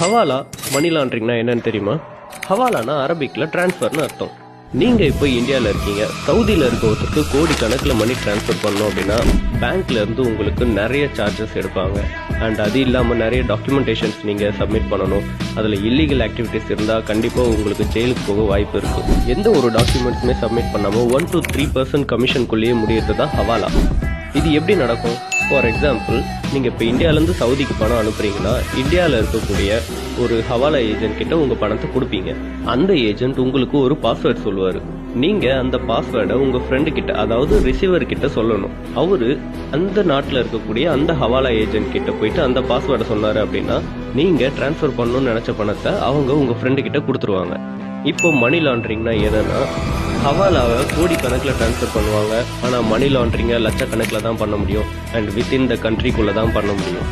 ஹவாலா மணி லாண்ட்ரிங்னா என்னன்னு தெரியுமா? ஹவாலானா அரபிக்கில் ட்ரான்ஸ்ஃபர்னு அர்த்தம். நீங்கள் இப்போ இந்தியாவில் இருக்கீங்க சவுதியில் இருக்க ஒருத்தருக்கு கோடிக்கணக்கில் மணி ட்ரான்ஸ்ஃபர் பண்ணோம் அப்படின்னா பேங்க்ல இருந்து உங்களுக்கு நிறைய சார்ஜஸ் எடுப்பாங்க. அண்ட் அது இல்லாமல் நிறைய டாக்குமெண்டேஷன்ஸ் நீங்கள் சப்மிட் பண்ணணும். அதில் இல்லீகல் ஆக்டிவிட்டிஸ் இருந்தால் கண்டிப்பாக உங்களுக்கு ஜெயிலுக்கு போக வாய்ப்பு இருக்குது எந்த ஒரு டாக்குமெண்ட்ஸுமே சப்மிட் பண்ணாமல் ஒன் டு த்ரீ பர்சன்ட் கமிஷனுக்குள்ளேயே முடியறது தான் ஹவாலா. இது எப்படி நடக்கும்? ஃபார் எக்ஸாம்பிள் நீங்கள் இப்போ இந்தியாவிலேருந்து சவுதிக்கு பணம் அனுப்புறீங்கன்னா இந்தியாவில் இருக்கக்கூடிய ஒரு ஹவாலா ஏஜென்ட் கிட்ட உங்கள் பணத்தை கொடுப்பீங்க. அந்த ஏஜென்ட் உங்களுக்கு ஒரு பாஸ்வேர்ட் சொல்லுவார். நீங்கள் அந்த பாஸ்வேர்டை உங்கள் ஃப்ரெண்டு கிட்ட அதாவது ரிசீவர் கிட்ட சொல்லணும். அவரு அந்த நாட்டில் இருக்கக்கூடிய அந்த ஹவாலா ஏஜென்ட் கிட்ட போயிட்டு அந்த பாஸ்வேர்டை சொன்னார் அப்படின்னா நீங்கள் ட்ரான்ஸ்ஃபர் பண்ணணும்னு நினச்ச பணத்தை அவங்க உங்கள் ஃப்ரெண்டு கிட்ட கொடுத்துருவாங்க. இப்போ மணி லாண்ட்ரிங்னா எதனா ஹவாலாவை கோடி கணக்கில் ட்ரான்ஸ்ஃபர் பண்ணுவாங்க. ஆனால் மணி லாண்ட்ரிங்கை லட்சக்கணக்கில் தான் பண்ண முடியும். அண்ட் வித்தின் த கண்ட்ரிக்குள்ளே தான் பண்ண முடியும்.